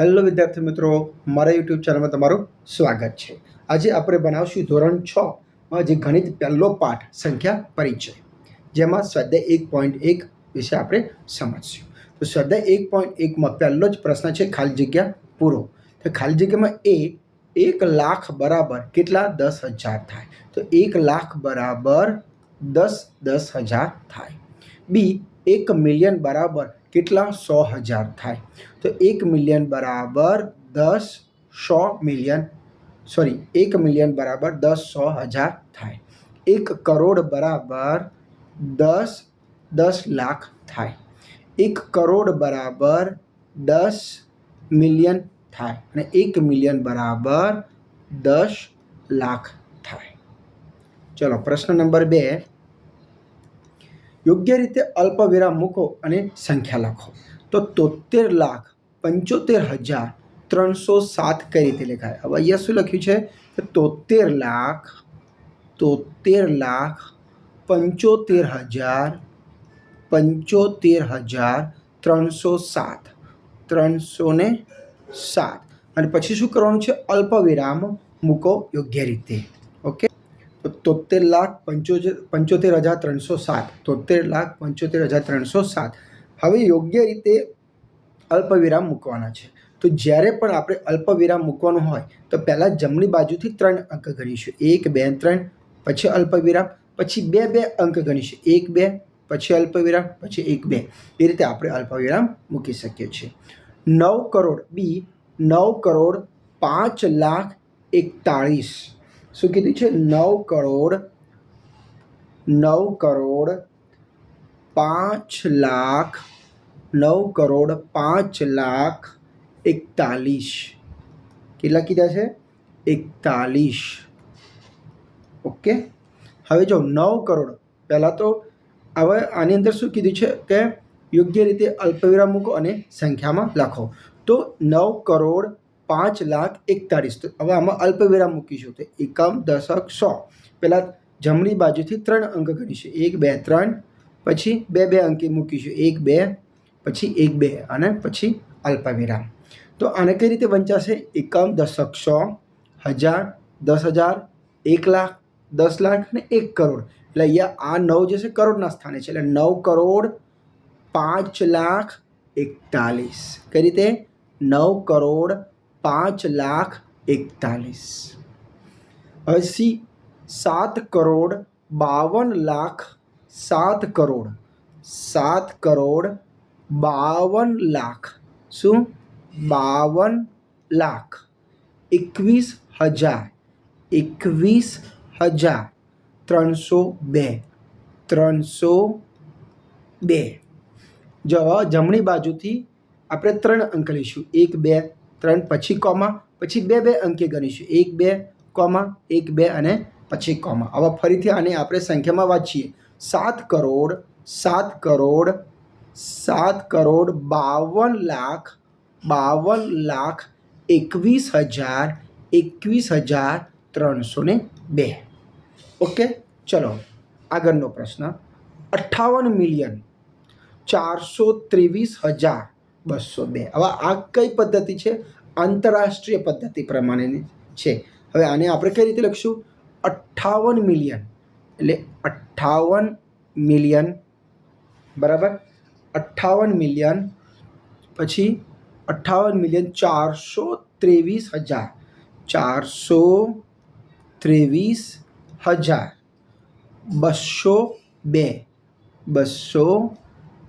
Hello વિદ્યાર્થી મિત્રો, મારા યુટ્યુબ ચેનલમાં તમારું સ્વાગત છે. આજે આપણે બનાવશું ધોરણ છ માં જે ગણિત પહેલો પાઠ, સંખ્યા પરિચય, જેમાં સ્વાધ્યાય એક પોઈન્ટ એક વિશે આપણે સમજશું. તો સ્વાધ્યાય એક પોઈન્ટ એકમાં પહેલો જ પ્રશ્ન છે ખાલી જગ્યા પૂરો. તો ખાલી જગ્યામાં એ એક લાખ બરાબર કેટલા દસ હજાર થાય? તો એક લાખ બરાબર દસ દસ હજાર થાય. બી, એક મિલિયન બરાબર કેટલા? સો હજાર થાય. તો એક મિલિયન બરાબર દસ સો મિલિયન સોરી એક મિલિયન બરાબર દસ સો હજાર થાય. એક કરોડ બરાબર દસ દસ લાખ થાય. એક કરોડ બરાબર દસ મિલિયન થાય અને એક મિલિયન બરાબર દસ લાખ થાય. ચલો, પ્રશ્ન નંબર બે. યોગ્ય રીતે અલ્પવિરામ મૂકો અને સંખ્યા લખો. તો તોતેર લાખ પંચોતેર હજાર ત્રણસો સાત કઈ રીતે લખાય? હવે અહીંયા શું લખ્યું છે? કે તોતેર લાખ તોતેર લાખ પંચોતેર હજાર પંચોતેર હજાર ત્રણસો સાત. ત્રણસો ને સાત. અને પછી શું કરવાનું છે? અલ્પવિરામ મૂકો યોગ્ય રીતે. ઓકે? તોતેર લાખ પંચોતેર પંચોતેર હજાર ત્રણસો સાત. તોતેર લાખ પંચોતેર હજાર ત્રણસો સાત. હવે યોગ્ય રીતે અલ્પવિરામ મૂકવાના છે. તો જ્યારે પણ આપણે અલ્પવિરામ મૂકવાનું હોય, તો પહેલાં જમણી બાજુથી ત્રણ અંક ગણીશું. એક, બે, ત્રણ, પછી અલ્પવિરામ, પછી બે બે અંક ગણીશું. એક, બે, પછી અલ્પવિરામ, પછી એક, બે. એ રીતે આપણે અલ્પવિરામ મૂકી શકીએ છીએ. નવ કરોડ, બી, નવ કરોડ પાંચ લાખ એકતાળીસ. શું કીધું છે? નવ કરોડ નવ કરોડ, પાંચ લાખ, નવ કરોડ, પાંચ લાખ એકતાલીસ. કેટલા કીધા છે? એકતાલીસ. ઓકે? હવે જો નવ કરોડ, પહેલાં તો હવે આની અંદર શું કીધું છે કે યોગ્ય રીતે અલ્પવિરામ મૂકો અને સંખ્યામાં લખો. તો નવ કરોડ પાંચ લાખ એકતાળીસ. તો હવે આમાં અલ્પવિરામ મૂકીશું તો એકમ દશક સો. પહેલાં જમણી બાજુથી ત્રણ અંક ગણીશું એક, બે, ત્રણ. પછી બે બે અંકે મૂકીશું એક, બે. પછી એક, બે. અને પછી અલ્પવિરામ. તો આને કઈ રીતે વંચાશે? એકમ દશક સો, હજાર, દસ હજાર, એક લાખ, દસ લાખ અને એક કરોડ. એટલે અહીંયા આ નવ જે છે કરોડના સ્થાને છે. એટલે નવ કરોડ પાંચ લાખ એકતાલીસ કઈ રીતે? નવ કરોડ પાંચ લાખ એકતાલીસ હવે સી સાત કરોડ બાવન લાખ સાત કરોડ સાત કરોડ બાવન લાખ શું બાવન લાખ એકવીસ હજાર એકવીસ હજાર ત્રણસો બે ત્રણસો બે જો હવે જમણી બાજુથી આપણે ત્રણ અંક લઈશું એક બે ત્રણ પછી કોમા, પછી બે બે અંકે ગણીશું. એક બે કોમા, એક બે અને પછી કોમા. હવે ફરીથી આને આપણે સંખ્યામાં વાંચીએ. સાત કરોડ સાત કરોડ સાત કરોડ બાવન લાખ બાવન લાખ એકવીસ હજાર એકવીસ હજાર ત્રણસો ને બે. ઓકે? ચલો, આગળનો પ્રશ્ન. અઠ્ઠાવન મિલિયન ચારસો ત્રેવીસ હજાર બસો બે. હવે આ કઈ પદ્ધતિ છે? આંતરરાષ્ટ્રીય પદ્ધતિ પ્રમાણેની છે. હવે આને આપણે કઈ રીતે લખશું? અઠ્ઠાવન મિલિયન. એટલે અઠ્ઠાવન મિલિયન. બરાબર? અઠ્ઠાવન મિલિયન. પછી અઠ્ઠાવન મિલિયન ચારસો ત્રેવીસ હજાર. ચારસો ત્રેવીસ હજાર. બસો બે. બસો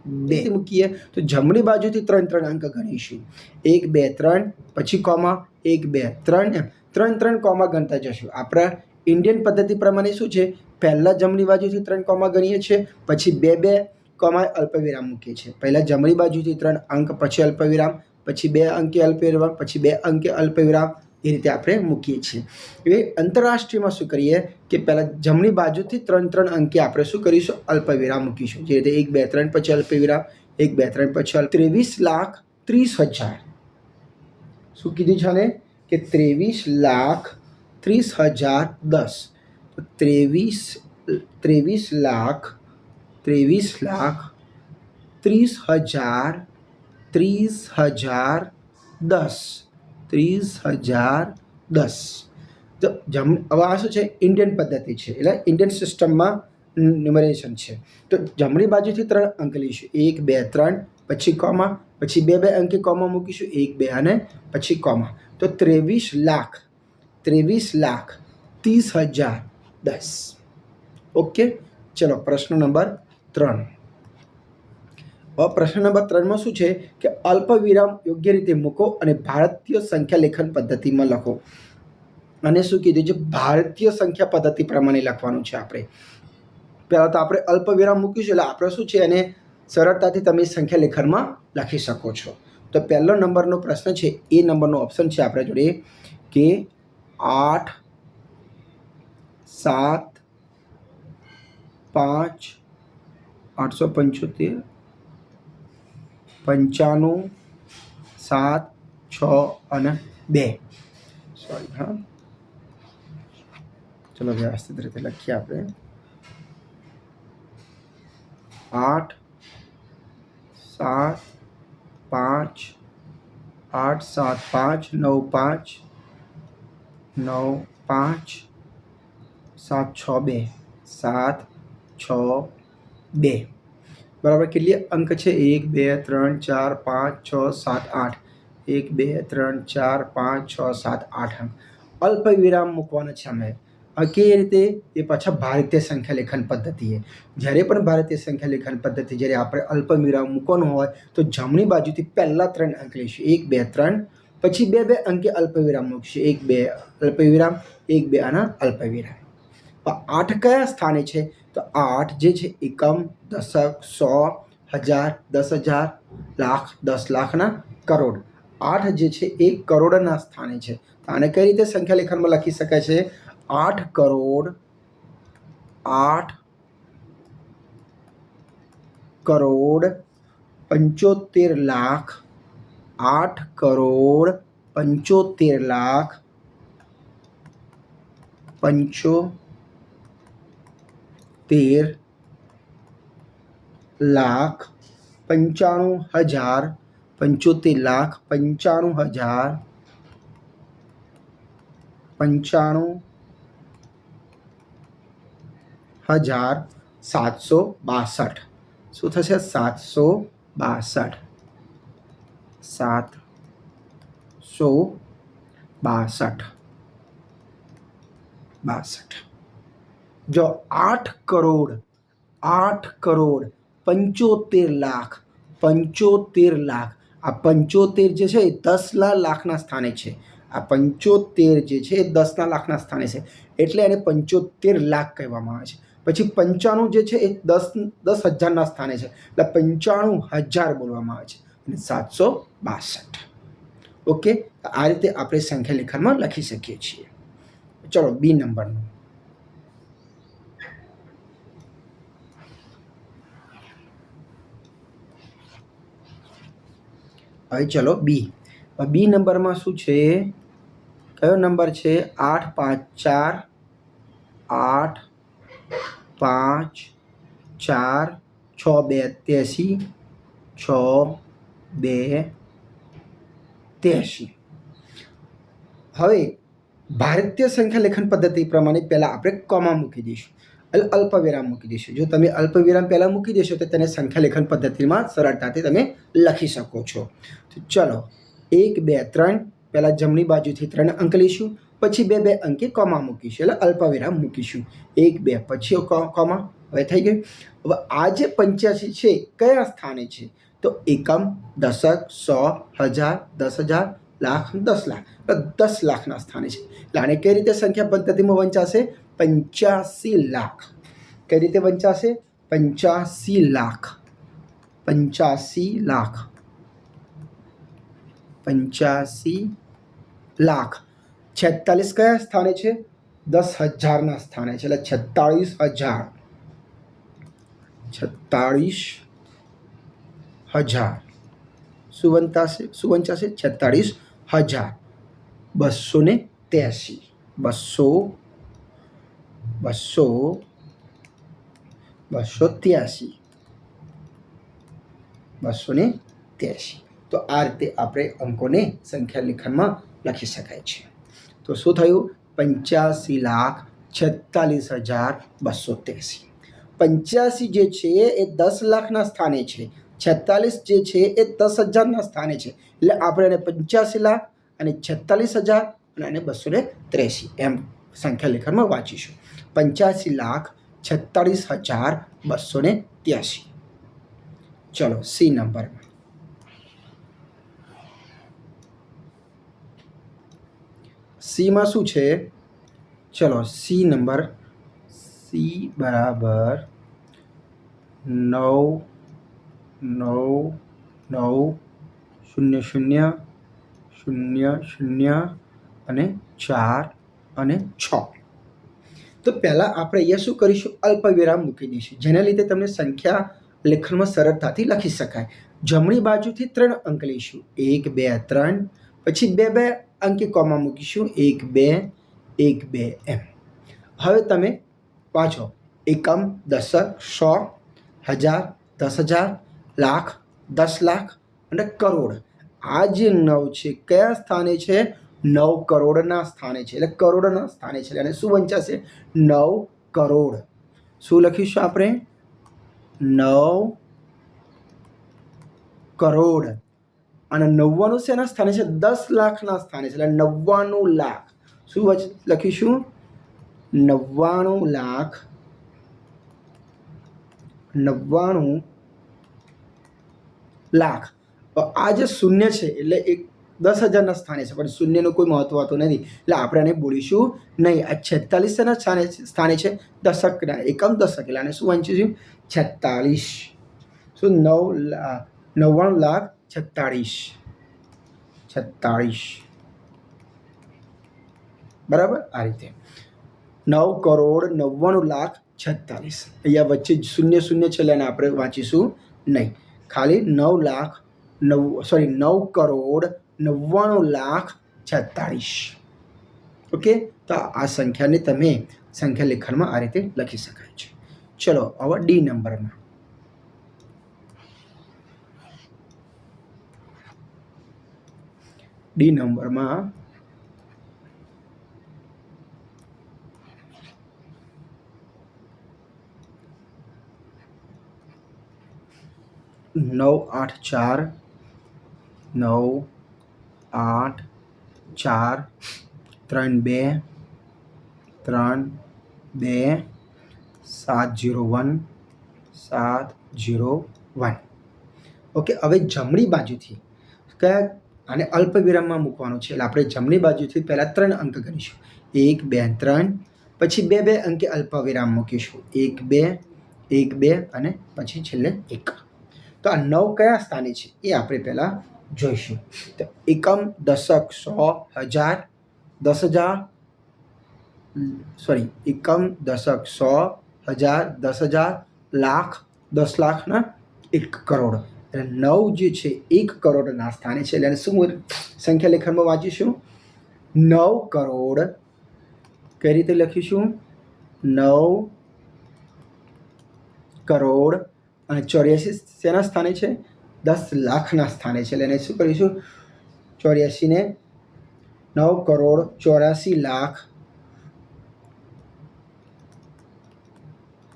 બે. મૂકીએ તો જમણી બાજુથી ત્રણ ત્રણ અંક ગણીશું. એક, બે, ત્રણ, પછી કોમા, એક, બે, ત્રણ ત્રણ ત્રણ કોમા ગણતા જશું. આપણા ઇન્ડિયન પદ્ધતિ પ્રમાણે શું છે? પહેલાં જમણી બાજુથી ત્રણ કોમા ગણીએ છીએ, પછી બે બે કોમા અલ્પવિરામ મૂકીએ છીએ. પહેલાં જમણી બાજુથી ત્રણ અંક, પછી અલ્પવિરામ, પછી બે અંકે અલ્પવિરામ, પછી બે અંકે અલ્પવિરામ એ રીતે આપણે મૂકીએ છીએ. એ આંતરરાષ્ટ્રીયમાં શું કરીએ કે પહેલાં જમણી બાજુથી ત્રણ ત્રણ અંકે આપણે શું કરીશું? અલ્પવિરામ મૂકીશું. જે રીતે એક, બે, ત્રણ, પછી અલ્પવિરામ. એક, બે, ત્રણ, પછી ત્રેવીસ લાખ ત્રીસ હજાર. શું કીધું છે ને કે ત્રેવીસ લાખ ત્રીસ હજાર દસ. તો ત્રેવીસ ત્રેવીસ લાખ ત્રેવીસ લાખ ત્રીસ હજાર ત્રીસ હજાર દસ. ત્રીસ હજાર દસ. તો જમ, હવે આ શું છે? ઇન્ડિયન પદ્ધતિ છે. એટલે ઇન્ડિયન સિસ્ટમમાં ન્યુમરેશન છે. તો જમણી બાજુથી ત્રણ અંક લઈશું. એક, બે, ત્રણ, પછી કોમા, પછી બે બે અંકે કોમા મૂકીશું. એક, બે અને પછી કોમા. તો ત્રેવીસ લાખ. ત્રેવીસ લાખ. ત્રીસ હજાર દસ. ઓકે? ચલો, પ્રશ્ન નંબર ત્રણ. હવે પ્રશ્ન નંબર ત્રણમાં શું છે કે અલ્પ વિરામ યોગ્ય રીતે મૂકો અને ભારતીય સંખ્યા લેખન પદ્ધતિમાં લખો. અને શું કીધું છે? ભારતીય સંખ્યા પદ્ધતિ પ્રમાણે લખવાનું છે આપણે. પહેલાં તો આપણે અલ્પ વિરામ મૂકીશું એટલે આપણે શું છે એને સરળતાથી તમે સંખ્યા લેખનમાં લખી શકો છો. તો પહેલો નંબરનો પ્રશ્ન છે, એ નંબરનો ઓપ્શન છે આપણે જોડે કે આઠ, સાત, પાંચ, આઠસો પંચોતેર પંચાણું, સાત, છ અને બે. સોરી હા. ચલો વ્યવસ્થિત રીતે લખીએ આપણે. આઠ, સાત, પાંચ, આઠ, સાત, પાંચ, નવ પાંચ નવ, પાંચ, સાત, છ, બે. સાત, છ, બે. બરાબર કેટલી અંક છે? એક, બે, ત્રણ, ચાર, પાંચ, છ, સાત, આઠ. એક, બે, ત્રણ, ચાર, પાંચ, છ, સાત, આઠ અંક. અલ્પ વિરામ મૂકવાના છે અમે. કેવી રીતે? એ પાછા ભારતીય સંખ્યા લેખન પદ્ધતિએ જ્યારે પણ ભારતીય સંખ્યા લેખન પદ્ધતિ જ્યારે આપણે અલ્પ વિરામ મૂકવાનું હોય, તો જમણી બાજુથી પહેલાં ત્રણ અંક લઈશું. એક, બે, ત્રણ. પછી બે બે અંકે અલ્પ વિરામ મૂકશું. એક, બે અલ્પ વિરામ એક, બે અને અલ્પ વિરામ આઠ કયા સ્થાને છે? તો આઠ જે છે, એકમ, દશક, સો, હજાર, દસ હજાર, લાખ, દસ લાખના કરોડ. આઠ જે છે એ કરોડના સ્થાને છે. તો આને કઈ રીતે સંખ્યા લેખનમાં લખી શકાય છે? આઠ કરોડ આઠ કરોડ, પંચોતેર લાખ, આઠ કરોડ, પંચોતેર લાખ, પંચો તેર લાખ પંચાણું હજાર પંચોતેર લાખ પંચાણું હજાર પંચાણું હજાર સાતસો બાસઠ શું થશે સાતસો બાસઠ સાતસો બાસઠ બાસઠ જો આઠ કરોડ આઠ કરોડ પંચોતેર લાખ પંચોતેર લાખ. આ પંચોતેર જે છે એ દસના લાખના સ્થાને છે. આ પંચોતેર જે છે એ દસના લાખના સ્થાને છે. એટલે એને પંચોતેર લાખ કહેવામાં આવે છે. પછી પંચાણું જે છે એ દસ દસ હજારના સ્થાને છે. એટલે પંચાણું હજાર બોલવામાં આવે છે. અને સાતસો બાસઠ. ઓકે? આ રીતે આપણે સંખ્યા લેખનમાં લખી શકીએ છીએ. ચલો, બી નંબરનું. હવે ચલો બી બી નંબરમાં શું છે? કયો નંબર છે? આઠ, પાંચ, ચાર, આઠ, પાંચ, ચાર, છ, બે ત્યાસી છ, બે ત્યાસી હવે, ભારતીય સંખ્યા લેખન પદ્ધતિ પ્રમાણે પહેલાં આપણે કોમા મૂકી દઈશું. અલ્પવિરામ મૂકી દઈશું જો તમે અલ્પવિરામ પહેલાં મૂકી દેશો, તો તેને સંખ્યા લેખન પદ્ધતિમાં સરળતાથી તમે લખી શકો છો. તો ચલો, એક, બે, ત્રણ. પહેલાં જમણી બાજુથી ત્રણ અંક લઈશું, પછી બે બે અંકે કોમા મૂકીશું. એટલે અલ્પવિરામ મૂકીશું. એક, બે, પછી કોમા. હવે થઈ ગયું. હવે આ જે પંચ્યાસી છે, કયા સ્થાને છે? તો એકમ, દશક, સો, હજાર, દસ હજાર, લાખ, દસ લાખ. દસ લાખના સ્થાને છે. એટલે આને કઈ રીતે સંખ્યા પદ્ધતિમાં વંચાશે? પંચ્યાસી લાખ કઈ રીતે વંચાશે પંચ્યાસી લાખ પંચ્યાસી લાખ પંચ્યાસી લાખ છેતાલીસ કયા સ્થાને છે દસ હજારના સ્થાને છે એટલે છેતાળીસ હજાર છેતાળીસ હજાર શું વંચાશે શું વંચાશે છેતાળીસ હજાર બસો ને ત્યાસી, બસો બસો બસો ત્યાસી, બસો ને ત્યાસી. તો આ રીતે આપણે અંકોને સંખ્યા લેખનમાં લખી શકાય છે. તો શું થયું? પંચ્યાસી લાખ છેતાલીસ હજાર બસો ત્યાસી. પંચ્યાસી જે છે એ દસ લાખના સ્થાને છે. છેતાલીસ જે છે એ દસ હજારના સ્થાને છે. એટલે આપણે એને પંચ્યાસી લાખ અને છેતાલીસ હજાર અને એને બસો ત્રેસી એમ સંખ્યા લેખનમાં વાંચીશું. પંચ્યાસી લાખ છત્તાળીસ હજાર બસો ને ત્યાસી ચલો, સી નંબરમાં. સીમાં શું છે? ચલો, સી નંબર. સી બરાબર નવ નવ નવ, શૂન્ય શૂન્ય શૂન્ય શૂન્ય અને ચાર અને છ. તો પહેલાં આપણે અહીંયા શું કરીશું? અલ્પવિરામ મૂકી દઈશું. જેના લીધે તમને સંખ્યા લેખનમાં સરળતાથી લખી શકાય. જમણી બાજુથી ત્રણ અંક લઈશું. એક, બે, ત્રણ. પછી બે બે અંકે કોમાં મૂકીશું. એક, બે એક, બે, એમ. હવે તમે વાંચો એકમ દશક સો, હજાર, દસ હજાર, લાખ, દસ લાખ અને કરોડ. આ જે નવ છે, કયા સ્થાને છે? નવ કરોડના સ્થાને છે. એટલે કરોડના સ્થાને છે. અને શું વંચાશે? નવ કરોડ. શું લખીશું આપણે? નવ કરોડ. અને નવ્વાણું શેના સ્થાને છે? દસ લાખના સ્થાને છે. એટલે નવ્વાણું લાખ. શું લખીશું? નવ્વાણું લાખ. નવ્વાણું લાખ. આ જે શૂન્ય છે, એટલે એક દસ હજારના સ્થાને છે, પણ શૂન્યનું કોઈ મહત્વ હોતું નથી. એટલે આપણે આને બોલીશું નહીં. આ છેતાલીસના સ્થાને સ્થાને છે, દશકના એકમ દશક. એટલે આને શું વાંચ્યું છું છેતાલીસ. શું? નવ નવ્વાણું લાખ છેતાળીસ. છેતાળીસ. બરાબર? આ રીતે. નવ કરોડ નવ્વાણું લાખ છેતાલીસ. અહીંયા વચ્ચે શૂન્ય શૂન્ય છે, એટલે આપણે વાંચીશું નહીં. ખાલી નવ લાખ નવ, સોરી, નવ કરોડ નવ્વાણું લાખ છેતાળીસ. ઓકે તો આ સંખ્યાને તમે સંખ્યા લેખનમાં આ રીતે લખી શકાય છે. ચલો, હવે ડી નંબરમાં. ડી નંબરમાં નવ આઠ ચાર નવ આઠ, ચાર, ત્રણ, બે ત્રણ, બે, સાત, જીરો વન, સાત, જીરો વન. ઓકે, હવે જમણી બાજુથી કયા આને અલ્પ વિરામમાં મૂકવાનું છે? એટલે આપણે જમણી બાજુથી પહેલાં ત્રણ અંક ગણીશું એક, બે ત્રણ. પછી બે બે અંકે અલ્પ વિરામ મૂકીશું. એક, બે એક, બે અને પછી છેલ્લે એક. તો આ નવ કયા સ્થાને છે? એ આપણે પહેલાં જોઈશું. તો એકમ દશક સો હજાર, દસ હજાર સોરી એકમ દશક સો હજાર, દસ હજાર લાખ, દસ લાખના એક કરોડ. એટલે નવ જે છે, એક કરોડના સ્થાને છે. એટલે શું સંખ્યા લેખનમાં વાંચીશું? નવ કરોડ. કઈ રીતે લખીશું? નવ કરોડ અને ચોર્યાસી શેના સ્થાને છે. દસ લાખના સ્થાને છે એટલે એને શું કરીશું ચોર્યાસીને નવ કરોડ ચોરાસી લાખ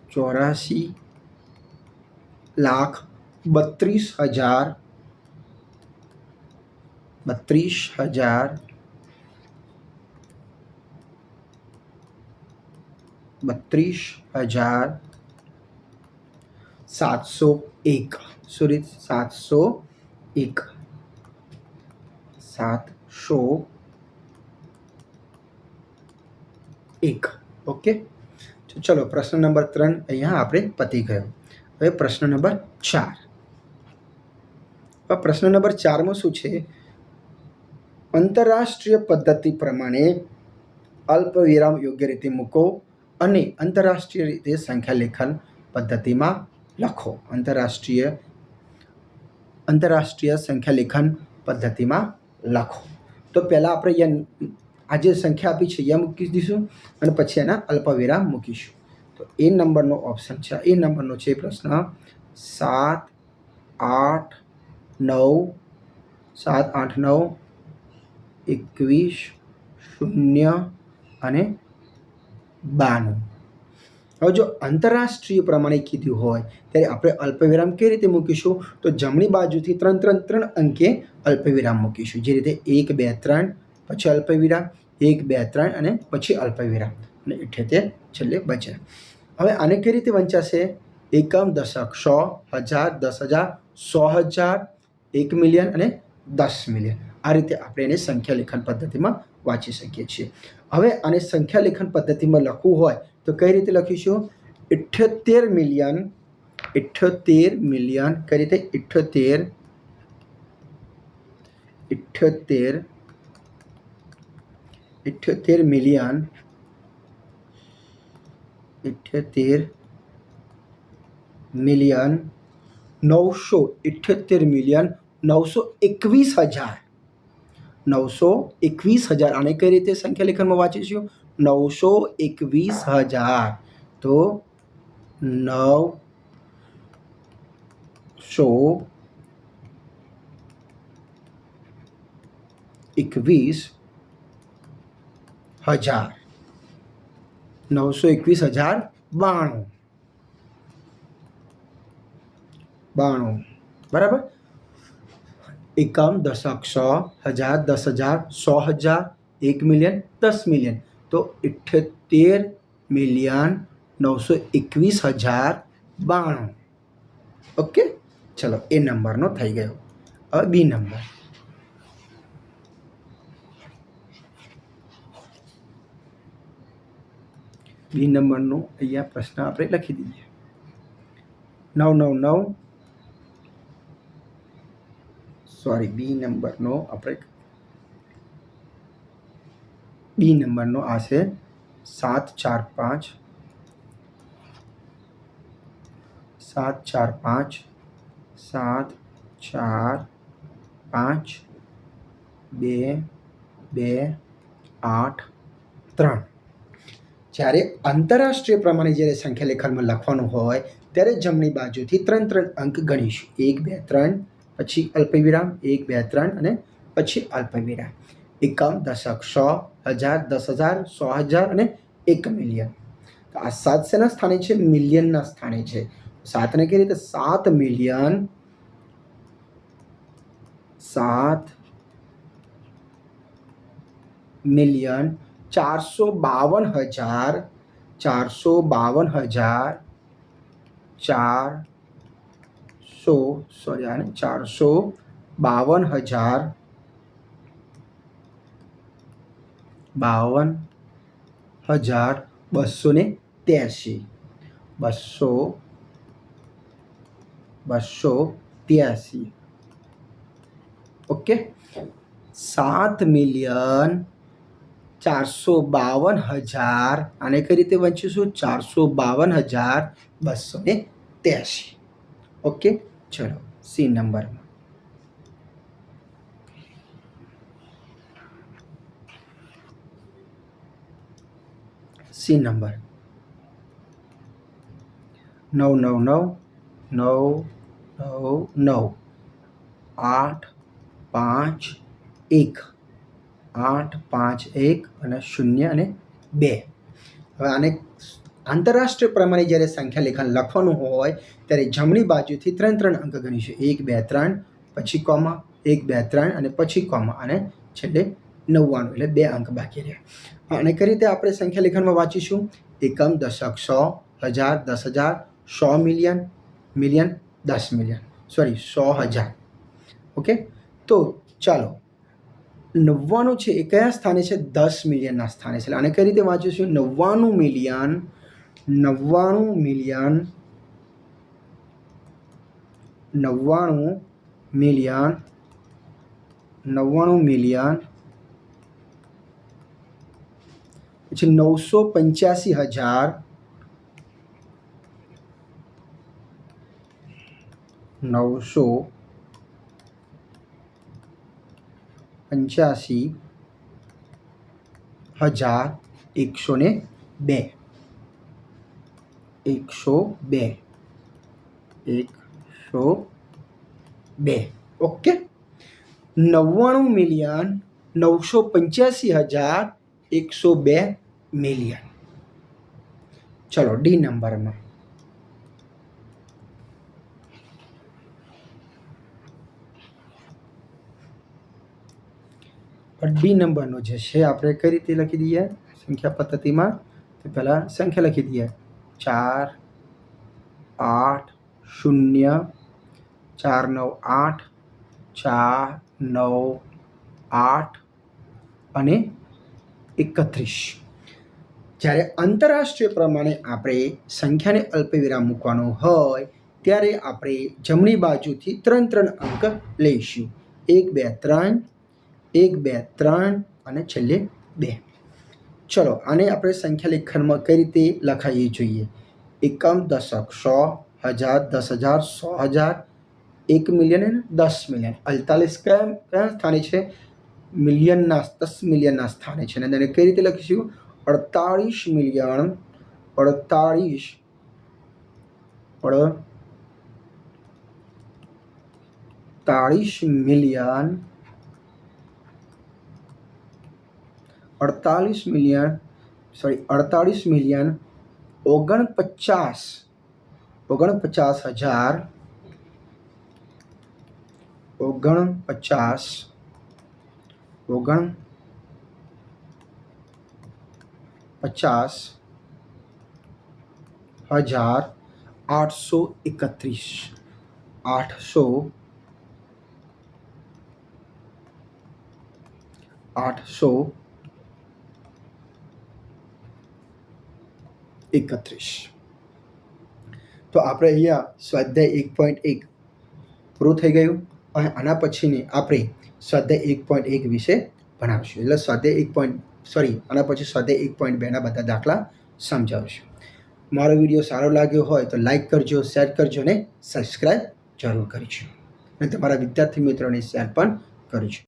ચોરાસી લાખ બત્રીસ હજાર બત્રીસ હજાર બત્રીસ હજાર સાતસો એક સોરી સાતસો એક સાતસો એક ઓકે તો ચલો પ્રશ્ન નંબર ત્રણ અહીંયા આપણે પતી ગયો હવે પ્રશ્ન નંબર ચાર હવે પ્રશ્ન નંબર ચારમાં શું છે આંતરરાષ્ટ્રીય પદ્ધતિ પ્રમાણે અલ્પ વિરામ યોગ્ય રીતે મૂકો અને આંતરરાષ્ટ્રીય રીતે સંખ્યા લેખન પદ્ધતિમાં લખો. આંતરરાષ્ટ્રીય આંતરરાષ્ટ્રીય સંખ્યા લેખન પદ્ધતિમાં લખો. તો પહેલાં આપણે અહીંયા આ જે સંખ્યા આપી છે અહીંયા મૂકી દઈશું અને પછી એના અલ્પવિરામ મૂકીશું. તો એ નંબરનો ઓપ્શન છે. એ નંબરનો છે પ્રશ્ન સાત, આઠ, નવ, સાત, આઠ, નવ, એકવીસ, શૂન્ય અને બાણું. હવે જો આંતરરાષ્ટ્રીય પ્રમાણે કીધું હોય, ત્યારે આપણે અલ્પવિરામ કઈ રીતે મૂકીશું? તો જમણી બાજુથી ત્રણ ત્રણ ત્રણ અંકે અલ્પવિરામ મૂકીશું. જે રીતે એક, બે, ત્રણ, પછી અલ્પવિરામ, એક, બે, ત્રણ અને પછી અલ્પવિરામ. અને ઇઠ્યોતેર છેલ્લે બચે. હવે આને કઈ રીતે વંચાશે? એકમ, દશક, સો, હજાર, દસ હજાર, સો હજાર, એક મિલિયન અને દસ મિલિયન. આ રીતે આપણે એને સંખ્યા લેખન પદ્ધતિમાં વાંચી શકીએ છીએ. હવે આને સંખ્યા લેખન પદ્ધતિમાં લખવું હોય તો કઈ રીતે લખીશું? ઇઠ્યોતેર મિલિયન ઇઠ્યોતેર મિલિયન, કઈ રીતે? ઇઠ્યોતેર ઇઠ્યોતેર ઇઠ્યોતેર મિલિયન ઇઠ્યોતેર મિલિયન, નવસો ઇઠ્યોતેર મિલિયન, નવસો એકવીસ હજાર. નવસો એકવીસ હજાર. આને કઈ રીતે સંખ્યા લેખનમાં વાંચીશું? નવસો એકવીસ હજાર તો નવ સો એકવીસ હજાર નવસો એકવીસ હજાર બાણું બાણું બરાબર એકમ દશક સો હજાર દસ હજાર સો હજાર એક મિલિયન દસ મિલિયન તો ઇઠ્યોતેર મિલિયન નવસો એકવીસ હજાર બાણું. ઓકે? ચલો, એ નંબરનો થઈ ગયો. હવે બી નંબર. બી નંબરનો અહીંયા પ્રશ્ન આપણે લખી દઈએ. નવ નવ નવ. સોરી બી નંબરનો આપણે બી નંબરનો આશે સાત ચાર પાંચ. સાત ચાર પાંચ. સાત ચાર પાંચ. બે બે, આઠ, ત્રણ. જ્યારે આંતરરાષ્ટ્રીય પ્રમાણે જ્યારે સંખ્યા લેખનમાં લખવાનું હોય, ત્યારે જમણી બાજુથી ત્રણ ત્રણ અંક ગણીશું. એક, બે, ત્રણ, પછી અલ્પવિરામ, એક, બે, ત્રણ અને પછી અલ્પવિરામ. એકમ દશક સો હજાર, દસ હજાર, સો હજાર અને એક મિલિયન. તો આ સાત શેના સ્થાને છે, મિલિયનના સ્થાને છે. સાતને કઈ રીતે? સાત મિલિયન સાત મિલિયન, ચારસો બાવન હજાર, ચારસો બાવન હજાર, ચારસો, સોરી, આને ચારસો બાવન હજાર બાવન, હજાર બસો ને ત્યાસી બસો બસો ત્યાસી ઓકે? સાત મિલિયન ચારસો બાવન હજાર, આને કઈ રીતે વંચીશું? ચારસો બાવન હજાર બસો ને ત્યાસી ઓકે? ચલો, સી નંબરમાં. સી નંબર નવ નવ નવ નવ નવ નવ આઠ પાંચ એક આઠ પાંચ એક અને શૂન્ય અને બે. હવે આને આંતરરાષ્ટ્રીય પ્રમાણે જ્યારે સંખ્યા લેખન લખવાનું હોય, ત્યારે જમણી બાજુથી ત્રણ ત્રણ અંક ગણીશું એક, બે, ત્રણ, પછી કોમા, એક, બે, ત્રણ અને પછી કોમા. અને છેલ્લે નવ્વાણું, એટલે બે અંક બાકી રહ્યા. અને કઈ રીતે આપણે સંખ્યા લેખનમાં વાંચીશું? એકમ, દશક, સો, હજાર, દસ હજાર, સો મિલિયન મિલિયન, દસ મિલિયન. સોરી સો હજાર. ઓકે તો ચાલો. નવ્વાણું છે એ કયા સ્થાને છે? દસ મિલિયનના સ્થાને છે. આને કઈ રીતે વાંચીશું? નવ્વાણું મિલિયન નવ્વાણું મિલિયન નવ્વાણું મિલિયન નવ્વાણું મિલિયન પછી નવસો પંચ્યાસી હજાર નવસો પંચ્યાસી હજાર એકસો ને બે. એકસો બે. એકસો બે. ઓકે. નવ્વાણું મિલિયન નવસો પંચ્યાસી હજાર એકસો બે મિલિયન ચલો ડી નંબરમાં. ડી નંબરનો જે છે, આપણે કઈ રીતે લખી દઈએ? સંખ્યા પદ્ધતિમાં. તો પહેલાં સંખ્યા લખી દઈએ. ચાર, આઠ, શૂન્ય, ચાર, નવ, આઠ, ચાર, નવ, આઠ અને એકત્રીસ. જ્યારે આંતરરાષ્ટ્રીય પ્રમાણે આપણે સંખ્યાને અલ્પવિરામ મૂકવાનો હોય, ત્યારે આપણે જમણી બાજુથી ત્રણ ત્રણ અંક લઈશું. એક, બે, ત્રણ, એક, બે, ત્રણ અને છેલ્લે બે. ચલો, આને આપણે સંખ્યા લેખનમાં કઈ રીતે લખાવીએ જોઈએ? એકમ દશક સો, હજાર, દસ હજાર, સો હજાર, એક મિલિયન અને દસ મિલિયન. અડતાલીસ કયા કયા સ્થાને છે? મિલિયનના, દસ મિલિયનના સ્થાને છે. અને તેને કઈ રીતે લખીશું? અડતાળીસ મિલિયન અડતાળીસ અડતાળીસ મિલિયન અડતાલીસ મિલિયન સોરી અડતાળીસ મિલિયન, ઓગણપચાસ ઓગણપચાસ હજાર, ઓગણપચાસ ઓગણ પચાસ હજાર આઠસો એકત્રીસ. આઠસો આઠસો એકત્રીસ. તો આપણે અહીંયા સ્વાધ્યાય એક પોઈન્ટ એક પૂરું થઈ ગયું અને આના પછીની આપણે સ્વાધ્યાય એક પોઈન્ટ એક વિશે ભણાવશું. એટલે સ્વાધ્યાય એક પોઈન્ટ સોરી આના પછી સ્વાધ્યાય એક પોઈન્ટ બેના બધા દાખલા સમજાવશું. મારો વીડિયો સારો લાગ્યો હોય તો લાઇક કરજો શેર કરજો અને સબસ્ક્રાઈબ જરૂર કરજો અને તમારા વિદ્યાર્થી મિત્રોને શેર પણ કરજો.